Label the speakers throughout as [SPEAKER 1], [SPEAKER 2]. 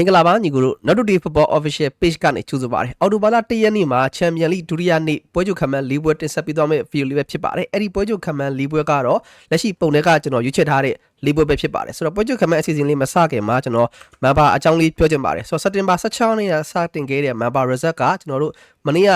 [SPEAKER 1] မင်္ဂလာပါညီကိုတို့ Not Today Football Official Page ကနေကြိုဆိုပါရစေ။အော်တိုဘာလ၁ရက်နေ့မှာ Champion League ဒုတိယနေ့ပွဲချုပ်ခမ်းမန်း၄ပွဲတင်ဆက်ပေးသွားမယ့် video လေးပဲဖြစ်ပါတယ်။အဲ့ဒီပွဲချုပ်ခမ်းမန်း၄ပွဲကတော့လက်ရှိပုံထဲကကျွန်တော်ရွေးချယ်ထားတဲ့၄ပွဲပဲဖြစ်ပါတယ်။ဆိုတော့ပွဲချုပ်ခမ်းမန်းအစီအစဉ်လေးမစခင်မှာကျွန်တော် member အကြောင်းလေးပြောချင်ပါတယ်။ဆိုတော့ September 16ရက်နေ့ကစတင်ခဲ့တဲ့ member result ကကျွန်တော်တို့မနေ့က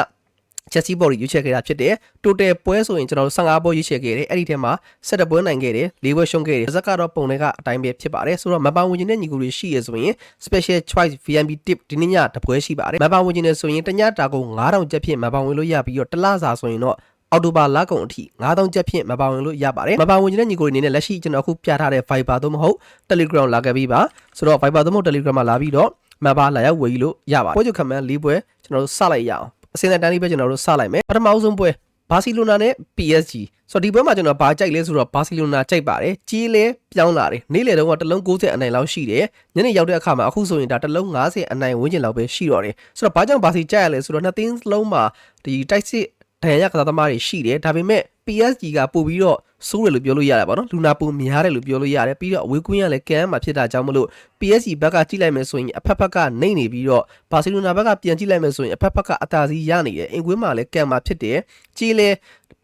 [SPEAKER 1] ချက်စီဘော်ရီရွေးချယ်ခဲ့တာဖြစ်တယ်။ total ပွဲဆိုရင်ကျွန်တော်တို့15ပွဲရွေးချယ်ခဲ့တယ်။အဲ့ဒီထဲမှာ17ပွဲနိုင်ခဲ့တယ်။၄ပွဲရှုံးခဲ့တယ်။ဇက်ကတော့ပုံတွေကအတိုင်းပဲဖြစ်ပါတယ်။ဆိုတော့မပါဝင်ခြင်းတဲ့ညီကိုတွေရှိရဆိုရင် special choice VIP tip ဒီနေ့ညတပွဲရှိပါတယ်။မပါဝင်ခြင်းနဲ့ဆိုရင်တညတာကုန်9000ကျပ်ဖြင့်မပါဝင်လို့ရပြီးတော့တစ်လစာဆိုရင်တော့အော်တိုဘာလကုန်အထိ9000ကျပ်ဖြင့်မပါဝင်လို့ရပါတယ်မပါဝင်တဲ့ညီကိုတွေအနေနဲ့လက်ရှိကျွန်တော်အခုပြထားတဲ့ Viber သို့မဟုတ် Telegram လာခဲ့ပြီးပါဆိုတော့ Viber သို့မဟုတ် Telegram မှာလာပြီးတော့မပါလာရောက်ဝယ်ယူလို့ရပါတယ်ပွဲချုပ်ခမန်း၄ပွဲကျွန်တော်တို့စလိုက်ရအောင် အစင်းတဲ့တန်းလေးပဲကျွန်တော်တို့စလိုက်မယ်ပထမဆုံးပွဲဘာစီလိုနာနဲ့ PSG ဆိုတော့ဒီပွဲမှာကျွန်တော်ဘာကြိုက်လဲဆိုတော့ဘာစီလိုနာကြိုက်ပါတယ်ကြီးလဲပြောင်းလာတယ်နေ့လေတုန်းကတစ်လုံး90အနိုင်လောက်ရှိတယ်ညနေရောက်တဲ့အခါမှာအခုဆိုရင်ဒါတစ်လုံး90အနိုင်ဝန်းကျင်လောက်ပဲရှိတော့တယ်ဆိုတော့ဘာကြောင့်ဘာစီကြိုက်ရလဲဆိုတော့နှစ်သင်းလုံးမှာဒီတိုက်စစ် ဒဏ်ရာကစားသမားတွေရှိတယ်ဒါပေမဲ့ PSG ကပို့ပြီးတော့စိုးတယ်လို့ပြောလို့ရတယ်ပေါ့နော်လူနာပူများတယ်လို့ပြောလို့ရတယ်ပြီးတော့အဝေးကွင်းကလည်းကမ်းမှာဖြစ်တာကြောင့်မလို့ PSG ဘက်ကကြည့်လိုက်မယ်ဆိုရင်အဖက်ဖက်ကနေနေပြီးတော့ဘာစီလိုနာဘက်ကပြန်ကြည့်လိုက်မယ်ဆိုရင်အဖက်ဖက်ကအသာစီးရနေတယ်အင်ကွင်းမှာလည်းကမ်းမှာဖြစ်တယ်ကြီးလေ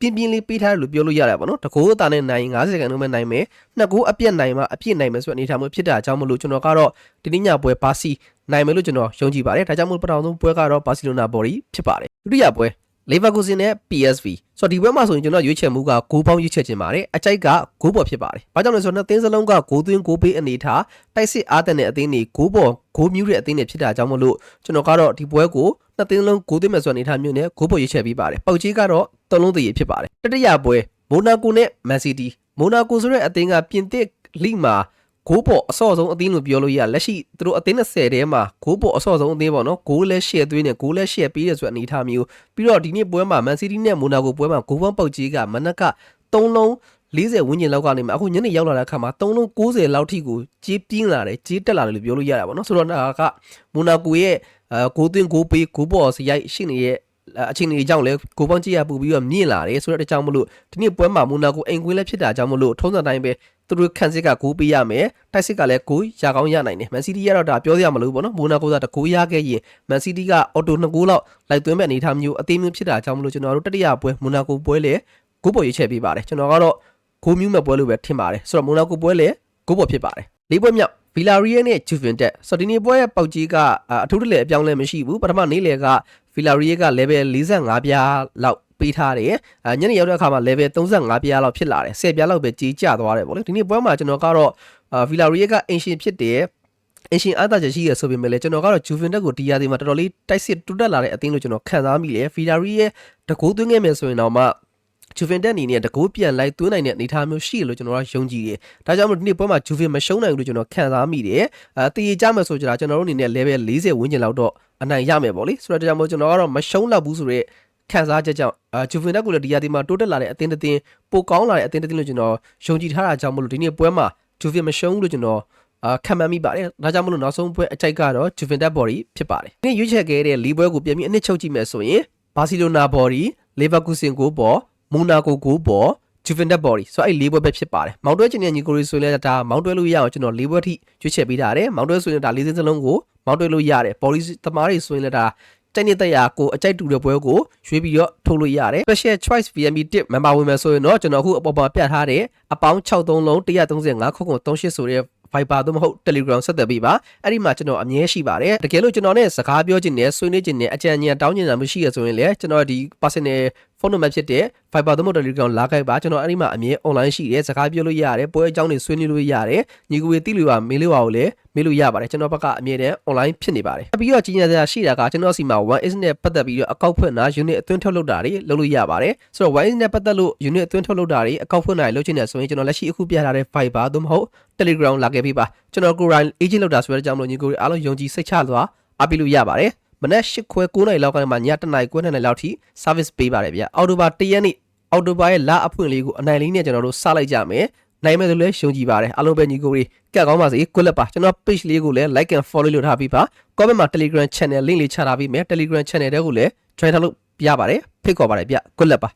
[SPEAKER 1] ပြင်းပြင်းလေးပေးထားတယ်လို့ပြောလို့ရတယ်ပေါ့နော်တကိုးအသာနဲ့နိုင်90စက္ကန့်လုံးပဲနိုင်မယ်နှစ်ကိုးအပြက်နိုင်မှအပြစ်နိုင်မယ်ဆိုတဲ့အနေအထားမျိုးဖြစ်တာကြောင့်မလို့ကျွန်တော်ကတော့ဒီနေ့ညပွဲဘာစီနိုင်မယ်လို့ကျွန်တော်ယုံကြည်ပါတယ်ဒါကြောင့်မို့ပထမဆုံးပွဲကတော့ဘာစီလိုနာဘော်ဒီဖြစ်ပါတယ်ဒုတိယပွဲ Leverkusen နဲ့ PSV ဆိုတော့ဒီဘက်မှာဆိုရင်ကျွန်တော်ရွေးချယ်မှုကဂိုးပေါင်းရွေးချယ်ခြင်းပါတယ်အကြိုက်ကဂိုးပေါ်ဖြစ်ပါတယ်။ဘာကြောင့်လဲဆိုတော့နှစ်သင်းစလုံးကဂိုးသွင်းဂိုးပေးအနေထားတိုက်စစ်အားတက်တဲ့အသင်းတွေဂိုးပေါ်ဂိုးမြူးတဲ့အသင်းတွေဖြစ်တာကြောင့်မလို့ကျွန်တော်ကတော့ဒီပွဲကိုနှစ်သင်းလုံးဂိုးသွင်းမယ်ဆိုတဲ့အနေထားမျိုးနဲ့ဂိုးပေါ်ရွေးချယ်ပြီးပါတယ်။ပေါက်ကြီးကတော့သုံးလုံးတည်းဖြစ်ပါတယ်။တတိယပွဲမိုနာကိုနဲ့ Man City မိုနာကိုဆိုတဲ့အသင်းကပြင်သစ်လိမှာ ဂိုးပေါ်အစော့ဆုံးအသင်းလို့ပြောလို့ရလက်ရှိသူတို့အသင်း20ထဲမှာဂိုးပေါ်အစော့ဆုံးအသင်းပေါ့နော်ဂိုးလဲရှယ်သွင်းတယ်ဂိုးလဲရှယ်ပေးတယ်ဆိုတဲ့အနေအထားမျိုးပြီးတော့ဒီနေ့ပွဲမှာ Man City နဲ့ Monaco ပွဲမှာဂိုးပေါင်းပေါက်ကြီးကမနက်က3လုံး40ဝန်းကျင်လောက်ကနေမှအခုညနေရောက်လာတဲ့အခါမှာ3လုံး90လောက်ထိကိုကြီးပြင်းလာတယ်ကြီးတက်လာတယ်လို့ပြောလို့ရတာပေါ့နော်ဆိုတော့ဒါက Monaco ရဲ့အဲဂိုးသွင်းဂိုးပေးဂိုးပေါ်စရိုက်ရှိနေတဲ့အခြေအနေကြောင့်လဲဂိုးပေါင်းကြည့်ရပူပြီးတော့မြင့်လာတယ်ဆိုတော့အကြောင်းမလို့ဒီနေ့ပွဲမှာမိုနာကိုအိမ်ကွင်းလည်းဖြစ်တာကြောင့်မလို့ထုံးစံတိုင်းပဲ သူတို့ခန့်စစ်ကဂိုးပေးရမယ်တိုက်စစ်ကလည်းဂိုးရကောင်းရနိုင်တယ်မန်စီးတီးကတော့ဒါပြောစရာမလိုဘူးပေါ့နော်မိုနာကိုကတဂိုးရခဲ့ရင်မန်စီးတီးကအော်တို2ဂိုးလောက်လိုက်သွင်းမဲ့အနေအထားမျိုးအသေးမျိုးဖြစ်တာကြောင့်မလို့ကျွန်တော်တို့တတိယပွဲမိုနာကိုပွဲလေဂိုးပေါ်ရွေးချယ်ပေးပါတယ်ကျွန်တော်ကတော့ဂိုးမျိုးမဲ့ပွဲလို့ပဲထင်ပါတယ်ဆိုတော့မိုနာကိုပွဲလေဂိုးပေါ်ဖြစ်ပါတယ်လေးပွဲမြောက် ဗီလာရီယယ်နဲ့ဂျူဗင်တက်ဆိုတော့ဒီနေ့ပွဲရဲ့ပေါက်ကြီးကအထူးတလဲအပြောင်းလဲမရှိဘူးပထမနေ့လေကဗီလာရီယယ်က level 45ပြားလောက်ပေးထားတယ်အဲညနေရောက်တဲ့အခါမှာ level 35ပြားလောက်ဖြစ်လာတယ်10ပြားလောက်ပဲကြီးကျသွားတယ်ပေါ့လေဒီနေ့ပွဲမှာကျွန်တော်ကတော့ဗီလာရီယယ်ကအင်ရှင်ဖြစ်တယ်အင်ရှင်အားသာချက်ရှိရဆိုပေမဲ့လည်းကျွန်တော်ကတော့ဂျူဗင်တက်ကိုဒီယာဒီမှာတော်တော်လေးတိုက်စစ်တူတက်လာတဲ့အသင်းလို့ကျွန်တော်ခံစားမိတယ်ဗီလာရီယယ်တကူသွင်းခဲ့မယ်ဆိုရင်တော့မှ ဂျူဗင်တက်အနေနဲ့တကူပြန်လိုက်သွင်းနိုင်တဲ့အနေအထားမျိုးရှိတယ်လို့ကျွန်တော်ကယုံကြည်တယ်။ဒါကြောင့်မို့ဒီနေ့ပွဲမှာဂျူဗင်မရှုံးနိုင်ဘူးလို့ကျွန်တော်ခံစားမိတယ်။အဲတည်ကြမယ်ဆိုကြတာကျွန်တော်တို့အနေနဲ့ level 40ဝန်းကျင်လောက်တော့အနိုင်ရမယ်ပေါ့လေ။ဆိုတော့ဒါကြောင့်မို့ကျွန်တော်ကတော့မရှုံးတော့ဘူးဆိုတော့ခံစားချက်ကြောင့်အာဂျူဗင်တက်ကိုလည်းဒီယာဒီမှာတိုးတက်လာတဲ့အသင်းတစ်သင်းပိုကောင်းလာတဲ့အသင်းတစ်သင်းလို့ကျွန်တော်ယုံကြည်ထားတာကြောင့်မလို့ဒီနေ့ပွဲမှာဂျူဗင်မရှုံးဘူးလို့ကျွန်တော်အာခံမှန်းမိပါတယ်။ဒါကြောင့်မလို့နောက်ဆုံးပွဲအကြိုက်ကတော့ Juventus Body ဖြစ်ပါတယ်။ဒီနေ့ရွေးချယ်ခဲ့တဲ့လီပွဲကိုပြန်ပြီးအနှစ်ချုပ်ကြည့်မယ်ဆိုရင် Barcelona Body, Leverkusen ကိုပေါ် Monaco ကိုပေါ် Juventus Body ဆိုတော့အဲ့လေးပွဲပဲဖြစ်ပါတယ်။မောင်တွဲချင်တဲ့ညီကိုတွေဆိုရင်လည်းဒါမောင်တွဲလို့ရအောင်ကျွန်တော်လေးပွဲထိရွေးချယ်ပေးထားတယ်။မောင်တွဲဆိုရင်ဒါလေးစင်းစလုံးကိုမောင်တွဲလို့ရတယ်။ Body သမားတွေဆိုရင်လည်းဒါတိုက်နေတဲ့ရာကိုအကြိုက်တူတဲ့ပွဲကိုရွေးပြီးတော့ထုတ်လို့ရတယ် special choice VMB tip member ဝင်မယ်ဆိုရင်တော့ကျွန်တော်အခုအပေါ်မှာပြထားတဲ့အပေါင်း63လုံး135ခုခု38ဆိုတဲ့ Viber သို့မဟုတ် Telegram ဆက်သွယ်ပေးပါအဲ့ဒီမှာကျွန်တော်အမြဲရှိပါတယ်တကယ်လို့ကျွန်တော်နဲ့စကားပြောချင်တယ်ဆွေးနွေးချင်တယ်အကြံဉာဏ်တောင်းချင်တာမရှိရဆိုရင်လည်းကျွန်တော်ဒီ personal ဖုန်းနံပါတ်ဖြစ်တဲ့ Viber သို့မဟုတ် Telegram လာခဲ့ပါကျွန်တော်အဲ့ဒီမှာအမြဲ online ရှိတယ်စကားပြောလို့ရတယ်ပွဲအကြောင်းတွေဆွေးနွေးလို့ရတယ်ညီကိုတွေတိလို့ပါမေးလို့ပါကိုလည်းမေးလို့ရပါတယ်ကျွန်တော်ဘက်ကအမြဲတမ်း online ဖြစ်နေပါတယ်ပြီးတော့ကြီးညာစရာရှိတာကကျွန်တော်စီမှာ 1is နဲ့ပတ်သက်ပြီးတော့အကောက်ဖွင့်တာ unit အသွင်းထုတ်လုပ်တာတွေလုပ်လို့ရပါတယ်ဆိုတော့ 1is နဲ့ပတ်သက်လို့ unit အသွင်းထုတ်လုပ်တာတွေအကောက်ဖွင့်တာတွေလုပ်ချင်တယ်ဆိုရင်ကျွန်တော်လက်ရှိအခုပြထားတဲ့ Viber သို့မဟုတ် Telegram လာခဲ့ပေးပါကျွန်တော်ကိုယ်တိုင် agent လုပ်တာဆိုတဲ့အကြောင်းလို့ညီကိုတွေအားလုံးယုံကြည်စိတ်ချစွာအားပေးလို့ရပါတယ် မနက်၈ခွဲ9နာရီလောက်ကနေမှည7နာရီ9နာရီလောက်ထိ service ပေးပါတယ်ဗျအော်တိုဘာ1ရက်နေ့အော်တိုဘာရဲ့လအဖွင့်လေးကိုအနိုင်လေးနဲ့ကျွန်တော်တို့စလိုက်ကြမယ်နိုင်မယ်ဆိုလဲရှုံကြည်ပါတယ်အားလုံးပဲညီကိုတွေကတ်ကောင်းပါစေကွက်လက်ပါကျွန်တော် page လေးကိုလည်း like and follow လုပ်ထားပြီးပါ comment မှာ telegram channel link လေးချထားပြီးမယ် telegram channel တဲကိုလည်း join ထားလို့ပြပါတယ်ဖိတ်ခေါ်ပါတယ်ဗျကွက်လက်ပါ